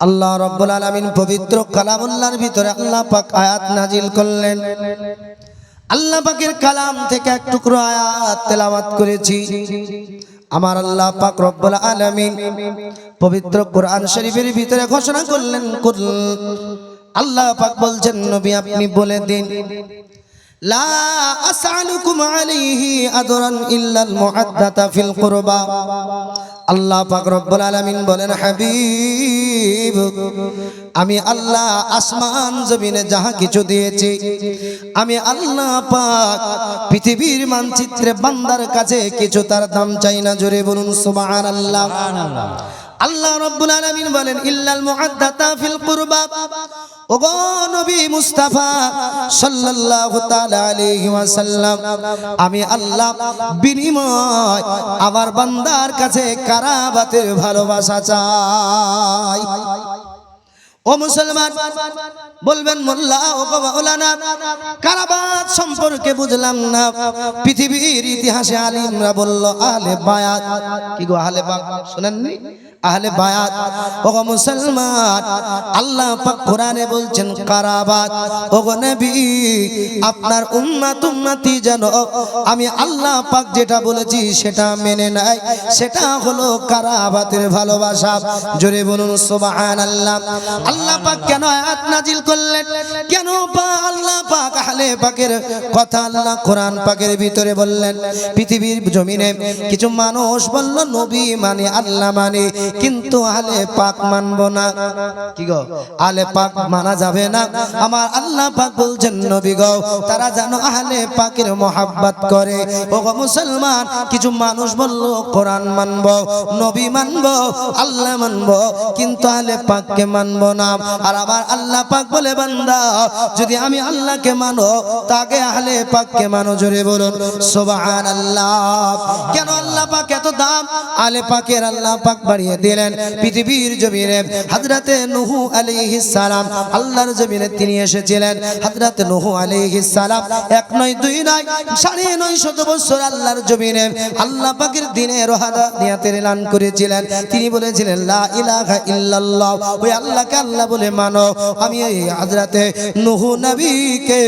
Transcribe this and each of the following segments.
আল্লাহ রব্বুল আলামিন পবিত্র কালামুল্লাহর ভিতরে আল্লাহ পাক আয়াত নাজিল করলেন। আল্লাহ পাকের কালাম থেকে এক টুকরো আয়াত তেলাওয়াত করেছি। আমার আল্লাহ পাক রব্বুল আলামিন পবিত্র কোরআন শরীফের ভিতরে ঘোষণা করলেন আল্লাহ পাক বলছেন, নবী, আপনি বলে দিন। লা ইল্লাল আল্লাহ পাক আমি আল্লাহ আসমান, জমিনে যাহা কিছু দিয়েছি, আমি আল্লাহ পাক পৃথিবীর মানচিত্রে বান্দার কাছে কিছু তার দাম চাই না, জোরে বলুন সুবহানাল্লাহ। আল্লাহ রব্বুল আলামিন বলেন, ইল্লাল মুআদ্দাতা ফিল কুরবা। ওগো নবী মুস্তাফা সাল্লাল্লাহু তাআলা আলাইহি ওয়াসাল্লাম, আমি আল্লাহ বিনিময় আমার বান্দার কাছে কারাবাতের ভালোবাসা চাই। ও মুসলমান, বলবেন, মোল্লা, ও মাওলানা কারাবাত সম্পর্কে বুঝলাম না। পৃথিবীর ইতিহাসে আলিমরা বলল আলে বায়াত। কি গো আলে বায়াত? শুনেননি? আহলে বায়াত ও গো মুসলমান, আল্লাহ পাক কোরআনে বলছেন, কারাবাত ও গো নবী, আপনার উম্মাত উম্মতি যেন, আমি আল্লাহ পাক যেটা বলেছি সেটা মেনে নেয়, সেটা হলো কারাবাতের ভালোবাসা। জোরে বলুন, সুবহানাল্লাহ। আল্লাহ পাক কেন আয়াত নাজিল করলেন? কেন পা আল্লাহ পাক আহলে পাকের কথা আল্লাহ কোরআন পাকের ভিতরে বললেন? পৃথিবীর জমিনে কিছু মানুষ বলল, নবী মানে আল্লাহ মানে। কিন্তু আলে পাক মানব না। কি গো? আহলে পাক মানা যাবে না। আমার আল্লাহ পাক বলছেন, নবী গো, তারা জানো আহলে পাকের মোহাব্বত করে। ও মুসলমান, কিছু মানুষ বলল, কোরআন মানব, নবী মানব, আল্লাহ মানব, কিন্তু আহলে পাককে মানব না। আর আবার আল্লাহ পাক বলে, বান্দা, যদি আমি আল্লাহকে মানো, তাকে আহলে পাককে মানো, জোরে বলুন, সুবহানাল্লাহ। কেন আল্লাহ পাক এত দাম? আলে পাকের আল্লাহ পাক বাড়িয়ে দিলেন পৃথিবীর জমিনে হযরতে নূহ সালাম, আল্লাহর জমিনে তিনি এসেছিলেন। হযরতে নূহ সালাম এক নয়, দুই নয়, সাড়ে নয় শত বছর আল্লাহর জমিনে আল্লাহ পাকের দিনের নিয়াতের এলান করেছিলেন। তিনি বলেছিলেন, লা ইলাহা ইল্লাল্লাহ। ওই আল্লাহকে আল্লাহ বলে মানো। আমি এই হযরতে নূহ নবীকে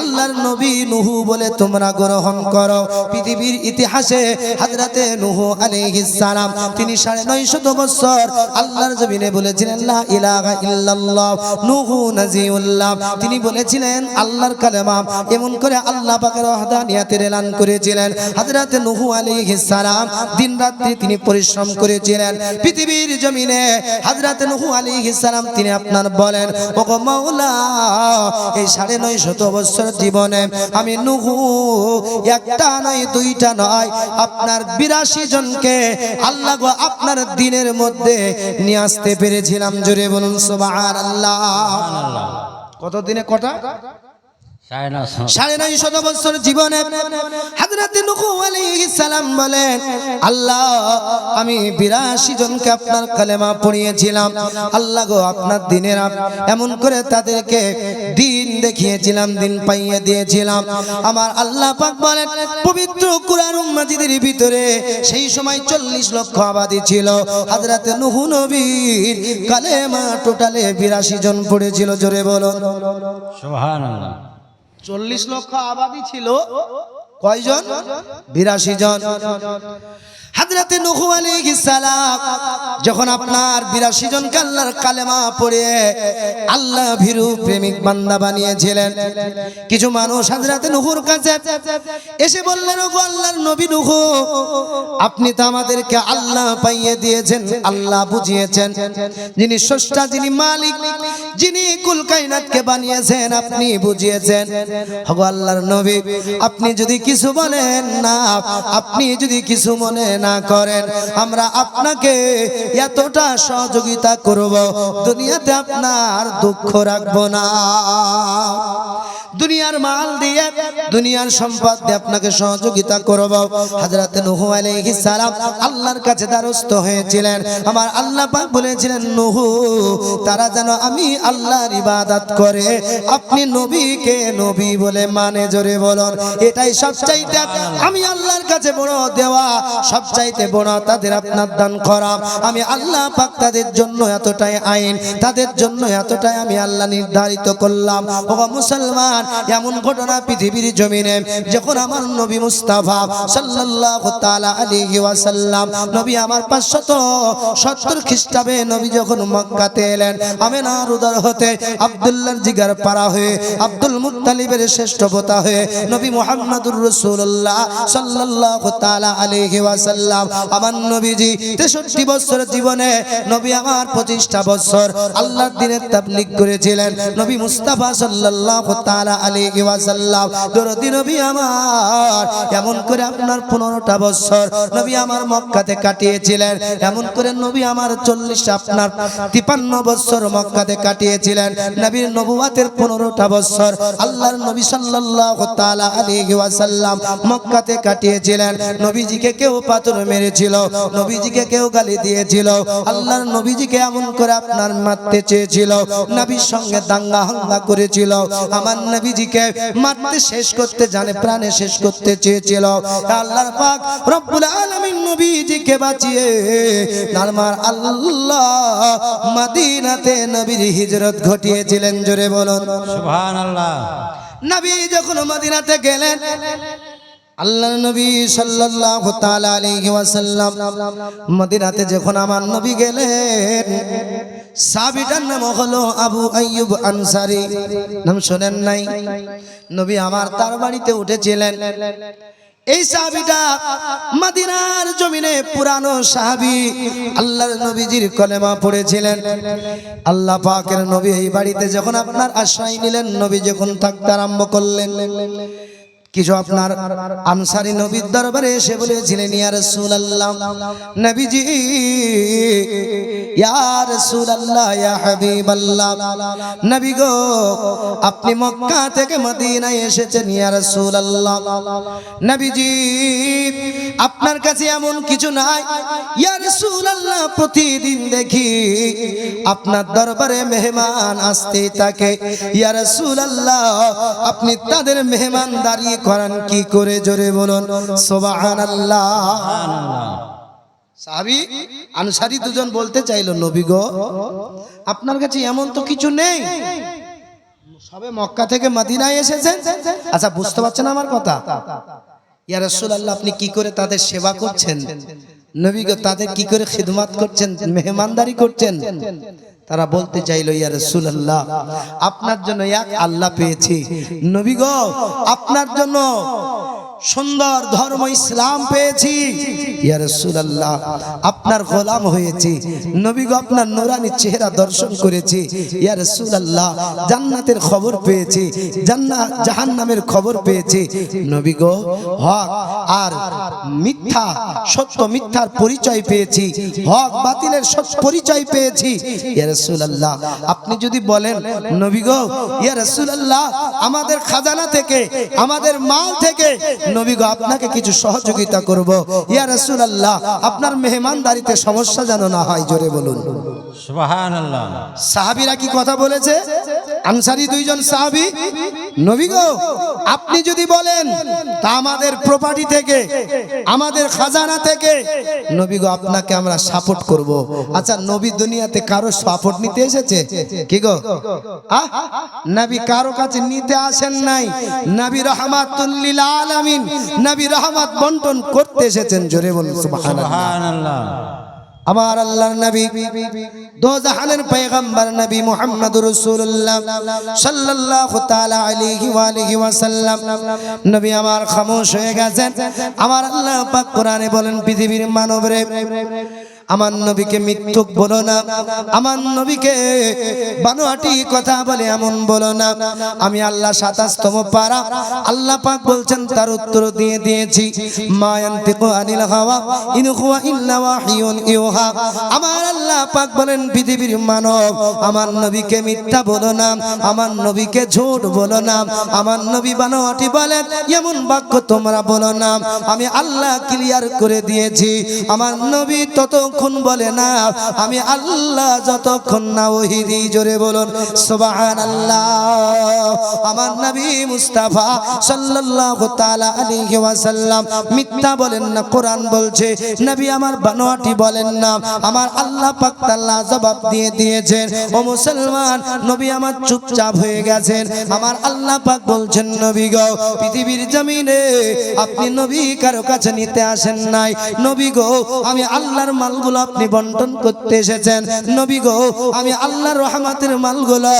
আল্লাহর নবী নূহ বলে তোমরা গ্রহণ করো। পৃথিবীর ইতিহাসে হযরতে নূহ আলাইহিস সালাম, তিনি সাড়ে নয় শত বছর আল্লাহর জমিনে বলেছিলেন, লা ইলাহা ইল্লাল্লাহ, নূহ নাজিউল্লাহ। তিনি বলেছিলেন, আল্লাহর কালেমা এমন করে আল্লাহ পাকের ওয়াহদানিয়াতের এলান করেছিলেন। হযরত নূহ আলাইহিস সালাম দিন রাত্রি তিনি পরিশ্রম করেছিলেন। পৃথিবীর জমিনে হযরত নূহ আলাইহিস সালাম তিনি আপনার বলেন, ওগো মাওলা, এই সাড়ে নয় শত বছর জীবনে আমি নূহ, একটা নয়, দুইটা নয়, আপনার বিরাশি জনকে আল্লাহ গো আপনার দিনের মধ্যে নিয়ে আসতে পেরেছিলাম। জোরে বলুন সুবহানাল্লাহ। কত দিনে কটা? সাড়ে নয় শত বছর জীবনে হাজরাতে নূহ সালাম বলেন আল্লাহ আমি বিরাশি জনকে আপনার কালেমা পড়িয়েছিলাম। আল্লাহ গো আপনার দিনের এমন করে তাদেরকে দিন দেখিয়েছিলাম দিন পাইয়ে দিয়েছিলাম। আমার আল্লাহ পাক বলেন পবিত্র কুরআন মাজিদের ভিতরে সেই সময় চল্লিশ লক্ষ আবাদি ছিল। হাজরাতে নূহ নবীর কালেমা টোটালে বিরাশি জন পড়েছিল জোরে বলো সোহান চল্লিশ লক্ষ আবাদি ছিল কয়জন? বিরাশি জন। হাজরাতে নূহ আলাইহিস সালাম যখন আপনার বিরাশি জন আল্লাহর কালেমা পড়ে আল্লাহ ভীরু প্রেমিক বান্দা বানিয়েছিলেন। কিছু মানুষ হাজরাতে নূহুর কাছে এসে বললেন, ওগো আল্লাহর নবী নূহ, আপনি তো আমাদেরকে আল্লাহ পাইয়ে দিয়েছেন, আল্লাহ বুঝিয়েছেন। যিনি স্রষ্টা, যিনি মালিক, যিনি কুল কায়নাতকে বানিয়েছেন, আপনি বুঝিয়েছেন। হগো আল্লাহর নবী, আপনি যদি কিছু বলেন না, আপনি যদি কিছু মনে না করেন। আমরা আপনাকে এতটা সহযোগিতা করব দুনিয়াতে আপনার দুঃখ রাখব না। দুনিয়ার মাল দিয়ে দুনিয়ার সম্পদ দিয়ে আপনাকে সহযোগিতা করব। হযরত নূহ আলাইহিস সালাম আল্লাহর কাছে দ্বারস্থ হয়েছিলেন। আমার আল্লাহ পাক বলেছিলেন, নূহ, তারা যেন আমি আল্লাহর ইবাদত করে, আপনি নবীকে নবী বলে মানে জোরে বলুন। এটাই সবচাইতে আমি আল্লাহর কাছে বড় দেওয়া, সবচাইতে বড় তাদের আপনার দান করা। আমি আল্লাহ পাক তাদের জন্য এতটাই আইন, তাদের জন্য এতটাই আমি আল্লাহ নির্ধারিত করলাম। ও মুসলমান এমন ঘটনা পৃথিবীর জমিনে যখন আমার নবী মুস্তাফা সাল্লাল্লাহু তাআলা আলাইহি ওয়াসাল্লাম, নবী আমার 570 খ্রিস্টাব্দে নবী যখন মক্কাতে এলেন আমেনার উদর হতে আব্দুল্লাহর জিগার পারা হয়ে, আব্দুল মুত্তালিবের শ্রেষ্ঠ পোতা হয়ে নবী মুহাম্মদুর রাসূলুল্লাহ সাল্লাল্লাহু তাআলা আলাইহি ওয়াসাল্লাম, আমার নবীজি 63 বছর জীবনে নবী আমার 25টা বছর আল্লাহর দিনের তাবলীগ করেছিলেন। নবী মুস্তাফা সাল্লাল্লাহু তাআলা আলাইহি ওয়াসাল্লাম। দরদি নবী আমার, এমন করে আপনার 15টা বছর নবী আমার মক্কাতে কাটিয়েছিলেন। এমন করে নবী আমার 40 আপনার 53 বছর মক্কাতে কাটিয়েছিলেন। নবীর নবুয়াতের 15টা বছর আল্লাহর নবী সাল্লাল্লাহু তাআলা আলাইহি ওয়াসাল্লাম মক্কাতে কাটিয়েছিলেন। নবীজিকে কেউ পাথর মেরেছিল, নবীজিকে কেউ গালি দিয়েছিল। আল্লাহর নবীজিকে এমন করে আপনার মারতে চেয়েছিল, নবীর সঙ্গে দাঙ্গা হাঙ্গা করেছিল। আমার নবীজিকে মারতে শেষ করতে জানে প্রাণে শেষ করতে চেয়েছিল। আল্লাহর পাক রব্বুল আলামিন নবীজিকে বাঁচিয়ে নারমার আল্লাহ মদিনাতে নবীর হিজরত ঘটিয়েছিলেন জোরে বলুন। সুবহানাল্লাহ। নবী যখন মদিনাতে গেলেন আল্লাহ নবী সাল্লাল্লাহু তাআলা আলাইহি ওয়াসাল্লাম মদিনাতে যখন আমার নবী গেলেন সাহাবীটার নাম হলো আবু আইয়ুব আনসারী। নাম শুনেন নাই? নবী আমার তার বাড়িতে উঠেছিলেন। এই সাহাবিটা মদিনার জমিনে পুরানো সাহাবি আল্লাহর নবীজির কলেমা পড়েছিলেন। আল্লাহ পাকের নবী এই বাড়িতে যখন আপনার আশ্রয় নিলেন, নবী যখন থাকতে আরম্ভ করলেন। কিছু আপনার আনসারি নবীর দরবারে এসে বলেছিলেন, ইয়া রাসূলুল্লাহ, নবীজি, ইয়া রাসূলুল্লাহ, ইয়া হাবিবাল্লাহ, নবী গো, আপনি মক্কা থেকে মদিনায় এসেছেন, ইয়া রাসূলুল্লাহ, নবীজি, আপনার কাছে এমন কিছু নাই, ইয়া রাসূলুল্লাহ, প্রতিদিন দেখি আপনার দরবারে মেহমান আসতে থাকে। ইয়া রাসূলুল্লাহ, আপনি তাদের মেহমান দাঁড়িয়ে করান, কি করে জোরে বলুন? সুবহানাল্লাহ। সাহাবি, আনসারি দুজন বলতে চাইল, নবী গো, আপনার কাছে এমন তো কিছু নেই। সবে মক্কা থেকে মদিনায় এসেছেন? আচ্ছা বুঝতে পারছেন আমার কথা? ইয়া রাসূলুল্লাহ, আপনি কি করে তাদের সেবা করছেন? নবী গো, তাদের কি করে খিদমাত করছেন, মেহমানদারি করছেন? তারা বলতে চাইলো, ইয়া রাসূলুল্লাহ, আপনার জন্য এক আল্লাহ পেয়েছি। নবীগ আপনার জন্য সুন্দর ধর্ম ইসলাম পেয়েছি। ইয়া রাসূলুল্লাহ, আপনার গোলাম হয়েছি। নবী গো, আপনার নূরানি চেহারা দর্শন করেছি। ইয়া রাসূলুল্লাহ, জান্নাতের খবর পেয়েছি। জান্নাত, জাহান্নামের খবর পেয়েছি। নবী গো, হক আর মিথ্যা, সত্য মিথ্যার পরিচয় পেয়েছি। হক বাতিলের সত্য পরিচয় পেয়েছি। ইয়া রাসূলুল্লাহ, আপনি যদি বলেন, নবী গো, ইয়া রাসূলুল্লাহ, আমাদের খাজানা থেকে, আমাদের মাল থেকে নবী গো আপনাকে কিছু সহযোগিতা করব। ইয়া রাসূলুল্লাহ আপনার মেহমানদারিতে সমস্যা যেন না হয় জোরে বলুন। আল্লাহ সাহাবীরা কি কথা বলেছে? আনসারি দুইজন সাহাবী নবী গো আপনি যদি বলেন তা আমাদের প্রপার্টি থেকে আমাদের খাজানা থেকে নবী গো আপনাকে আমরা সাপোর্ট করব। আচ্ছা নবী দুনিয়াতে কারও সাপোর্ট নিতে এসেছে? কি গো? আহ? নবী কারও কাছে নিতে আসেন নাই? নবী রহমাতুল্লিল আলামিন নবী রহমত বন্টন করতে এসেছেন জোরে বলুন সুবহানাল্লাহ। আমার আল্লাহর নবী দোজাহানের পয়গম্বর নবী মুহাম্মদ রাসূলুল্লাহ সাল্লাল্লাহু তাআলা আলাইহি ওয়া আলিহি ওয়াসাল্লাম। নবী আমার খামোশ হয়ে গেছেন। আমার আল্লাহ পাক কোরআনে বলেন পৃথিবীর মানবরে আমার নবীকে মিথ্যুক বলো না। আমার নবীকে বানোয়াটি কথা বলে এমন বলো না। আমি আল্লাহ সাতাশতম পারা। আল্লাহ পাক বলছেন, তার উত্তর দিয়ে দিয়েছি। মায়ান্তিকু আনিল হাওয়া, ইন হুয়া ইল্লা ওয়াহিয়ুন আমার আল্লাহ পাক বলেন, পৃথিবীর মানব, আমার নবীকে মিথ্যা বলো না। আমার নবীকে ঝুট বলো না। আমার নবী বানোয়াটি বলেন, এমন বাক্য তোমরা বলো না। আমি আল্লাহ ক্লিয়ার করে দিয়েছি। আমার নবী ততক্ষণ বলে না, আমি আল্লাহ যতক্ষণ না, ওহিদি জোরে বলুন সুবাহান আল্লাহ আমার নবী মুস্তাফা সাল্লাল্লাহু তাআলা আলাইহি ওয়াসাল্লাম মিথ্যা বলেন না, কোরআন বলছে। নবী আমার বানোয়াটি বলেন না, আমার আল্লাহ পাক তাআলা জবাব দিয়ে দিয়েছেন। ও মুসলমান, নবী আমার চুপচাপ হয়ে গেছেন। আমার আল্লাহ পাক বলছেন, নবী গো, পৃথিবীর জমিনে আপনি নবী কারও কাছে নিতে আসেন নাই। নবী গো, আমি আল্লাহর মালগুলো আপনি বন্টন করতে এসেছেন। নবী গো, আমি আল্লাহর রহমতের মালগুলো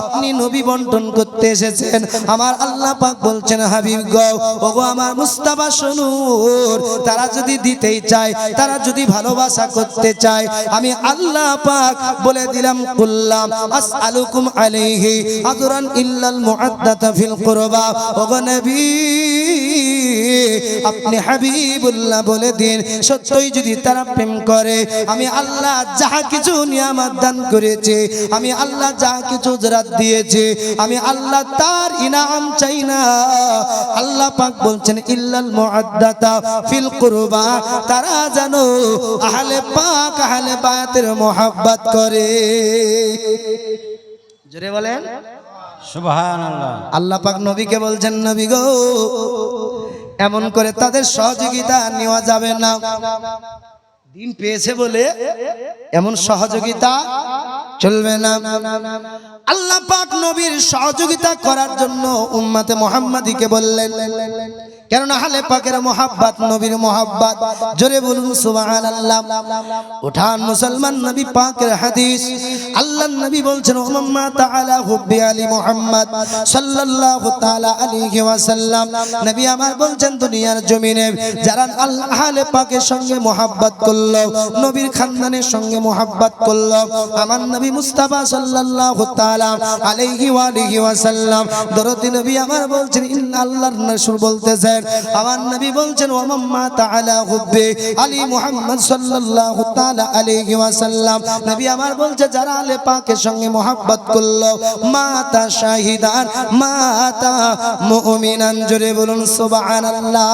আপনি নবী বন্টন করতে এসেছেন। আমার আল্লাহ পাক বলছেন, হাবিব গো, ওগো আমার মুস্তাফা শুনুর তারা যদি দিতেই চায়, তারা যদি ভালোবাসা করতে চায়, আমি আল্লাহ পাক বলে দিলাম, কুল্লাম, আসআলুকুম আলাইহি আদরান ইল্লাল মুআদ্দাতা ফিল কুরবা। ওগো নবী আপনি হাবিবুল্লাহ বলে দিন সত্যই যদি তারা প্রেম করে আমি আল্লাহ যাহা কিছু নিয়ামত দান করেছে আমি আল্লাহ যাহা কিছু জরাত দিয়েছে আমি আল্লাহ তার ইনাম চাই না। আল্লাহ পাক বলছেন ইল্লাল মুআদ্দাতা ফিল কুরবা তারা জানো আহলে পাক আহলে বায়াতের মোহাব্বত করে। জোরে বলেন। সুবহান আল্লাহ আল্লাহ পাক নবীকে বলছেন নবী গো এমন করে তাদের সহযোগিতা নেওয়া যাবে না। দিন পেয়েছে বলে এমন সহযোগিতা চলবে না। আল্লাহ পাক নবীর সহযোগিতা করার জন্য উম্মাতে মোহাম্মদীকে বললেন, কেননা হালে পাকের মোহাব্বত নবীর মোহাব্বত। জোরে বলুন, সুবহানাল্লাহ। উঠান মুসলমান নবী পাকের হাদিস। আল্লাহ নবী বলছেন ওমাম্মা তাআলা হুব্বি আলী মুহাম্মদ সাল্লাল্লাহু তাআলা আলাইহি ওয়াসাল্লাম। নবী আমার বলছেন, দুনিয়ার জমিনে যারা আল্লাহ আহলে পাকের সঙ্গে মোহাব্বত করল, নবীর খানদানের সঙ্গে মোহাব্বত করল, আমার নবী মুস্তাফা সাল্লাল্লাহু তাআলা আলাইহি ওয়া আলিহি ওয়াসাল্লাম দরদি নবী আমার বলছেন, ইন্না আল্লাহর রাসূল বলতেছেন। আমার নবী বলছেন ওমাম্মা তাআলা হুব্বি? আলী মুহাম্মদ সাল্লাল্লাহু তাআলা আলাইহি ওয়াসাল্লাম নবী আমার বলছে, যারা আলে পাকের সঙ্গে মোহাব্বত করল, মাতা শাহিদান, মাতা মুমিনান, জোরে বলুন, সুবহানাল্লাহ।